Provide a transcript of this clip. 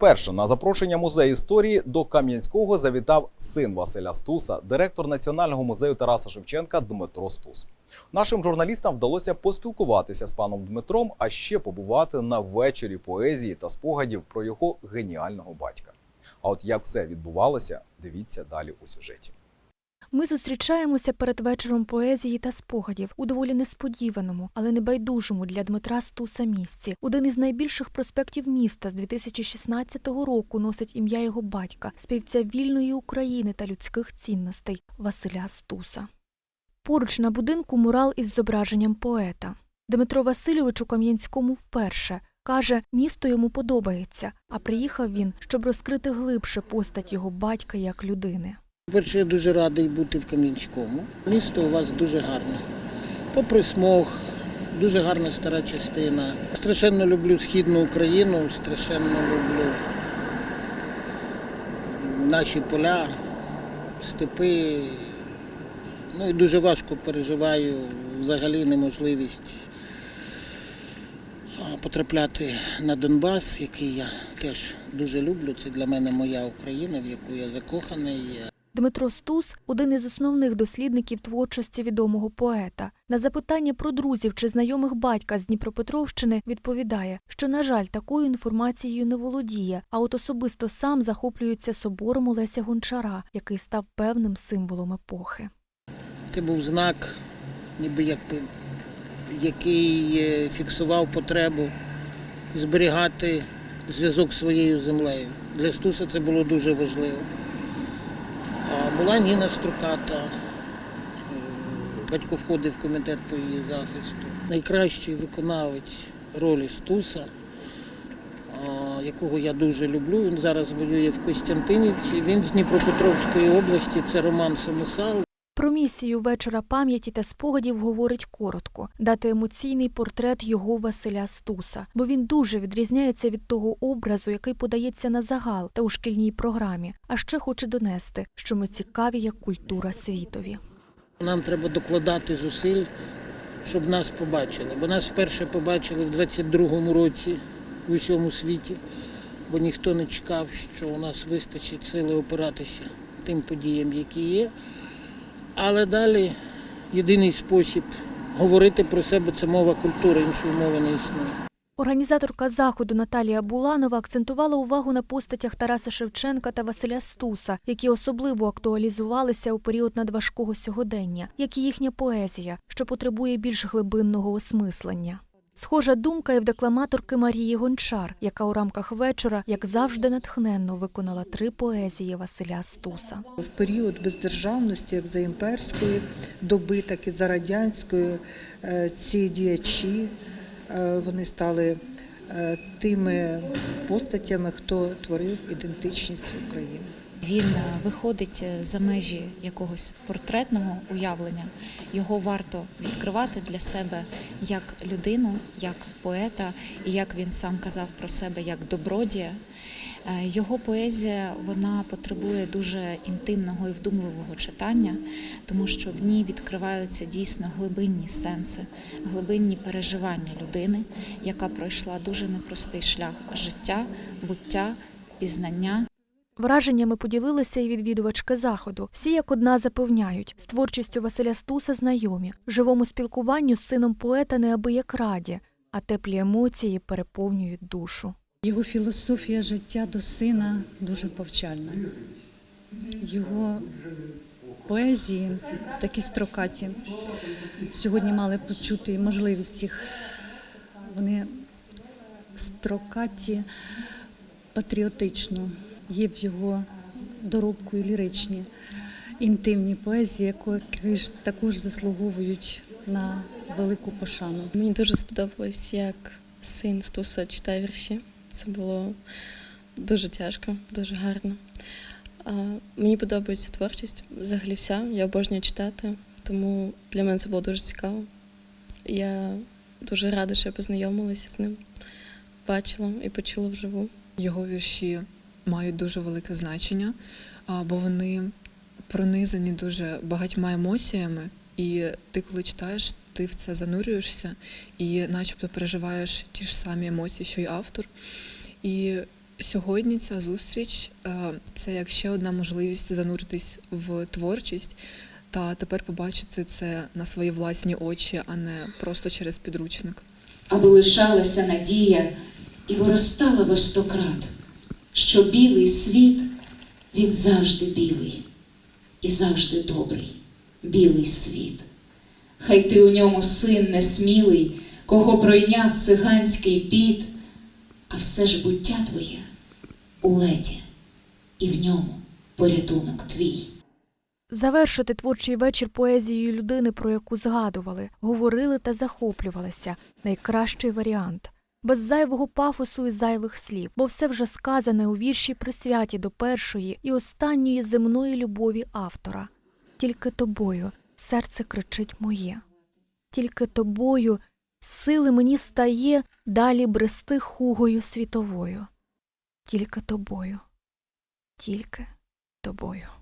Вперше на запрошення музею історії до Кам'янського завітав син Василя Стуса, директор Національного музею Тараса Шевченка Дмитро Стус. Нашим журналістам вдалося поспілкуватися з паном Дмитром, а ще побувати на вечорі поезії та спогадів про його геніального батька. А от як все відбувалося, дивіться далі у сюжеті. Ми зустрічаємося перед вечором поезії та спогадів у доволі несподіваному, але не байдужому для Дмитра Стуса місці. Один із найбільших проспектів міста з 2016 року носить ім'я його батька, співця вільної України та людських цінностей Василя Стуса. Поруч на будинку мурал із зображенням поета. Дмитро Васильович у Кам'янському вперше. Каже, місто йому подобається, а приїхав він, щоб розкрити глибше постать його батька як людини. Перше, я дуже радий бути в Кам'янському. Місто у вас дуже гарне. Попри смог, дуже гарна стара частина. Страшенно люблю Східну Україну, страшенно люблю наші поля, степи. Ну і дуже важко переживаю взагалі неможливість потрапляти на Донбас, який я теж дуже люблю. Це для мене моя Україна, в яку я закоханий. Дмитро Стус один із основних дослідників творчості відомого поета. На запитання про друзів чи знайомих батька з Дніпропетровщини відповідає, що, на жаль, такою інформацією не володіє, а от особисто сам захоплюється собором Олеся Гончара, який став певним символом епохи. Це був знак, ніби якби, який е, фіксував потребу зберігати зв'язок своєю землею. Для Стуса це було дуже важливо. Була Ніна Строката, е, батько входив в комітет по її захисту. Найкращий виконавець ролі Стуса, якого я дуже люблю. Він зараз воює в Костянтинівці. Він з Дніпропетровської області, це Роман Самосал. Про місію вечора пам'яті та спогадів говорить коротко дати емоційний портрет його Василя Стуса, бо він дуже відрізняється від того образу, який подається на загал та у шкільній програмі, а ще хоче донести, що ми цікаві як культура світові. Нам треба докладати зусиль, щоб нас побачили. Бо нас вперше побачили в 22-му році в усьому світі, бо ніхто не чекав, що у нас вистачить сили опиратися тим подіям, які є. Але далі єдиний спосіб говорити про себе це мова культури, іншої мови не існує. Організаторка заходу Наталія Буланова акцентувала увагу на постатях Тараса Шевченка та Василя Стуса, які особливо актуалізувалися у період надважкого сьогодення, як і їхня поезія, що потребує більш глибинного осмислення. Схожа думка і в декламаторки Марії Гончар, яка у рамках вечора, як завжди, натхненно виконала три поезії Василя Стуса. В період бездержавності, як за імперської доби, так і за радянської, е, ці діячі е, вони стали е, тими постатями, хто творив ідентичність України. Він е, виходить е, за межі якогось портретного уявлення. Його варто відкривати для себе як людину, як поета, і як він сам казав про себе, як добродія. Е, Його поезія вона потребує дуже інтимного і вдумливого читання, тому що в ній відкриваються дійсно глибинні сенси, глибинні переживання людини, яка пройшла дуже непростий шлях життя, буття, пізнання. Враженнями поділилися і відвідувачки заходу. Всі як одна запевняють, з творчістю Василя Стуса знайомі, живому спілкуванню з сином поета неабияк раді, а теплі емоції переповнюють душу. Його філософія життя до сина дуже повчальна. Його поезії такі строкаті. Сьогодні мали почути можливість їх. Вони строкаті патріотично. Є в його доробку і ліричні інтимні поезії, які ж також заслуговують на велику пошану. Мені дуже сподобалось, як син Стуса читає вірші. Це було дуже тяжко, дуже гарно. Мені подобається творчість взагалі вся. Я обожнюю читати, тому для мене це було дуже цікаво. Я дуже рада, що я познайомилася з ним, бачила і почула вживу. Його вірші мають дуже велике значення, бо вони пронизані дуже багатьма емоціями, і ти, коли читаєш, ти в це занурюєшся і начебто переживаєш ті ж самі емоції, що й автор. І Сьогодні ця зустріч це як ще одна можливість зануритись в творчість та тепер побачити це на свої власні очі, а не просто через підручник. аби лишалася надія і виростала во сто крат, що білий світ він завжди білий і завжди добрий, білий світ. Хай ти у ньому син несмілий, кого пройняв циганський піт, а все ж буття твоє у леті, і в ньому порятунок твій. Завершити творчий вечір поезією людини, про яку згадували, говорили та захоплювалися найкращий варіант. Без зайвого пафосу і зайвих слів, бо все вже сказане у вірші присвяті до першої і останньої земної любові автора. Тільки тобою серце кричить моє. Тільки тобою сили мені стає далі брести хугою світовою. Тільки тобою, тільки тобою.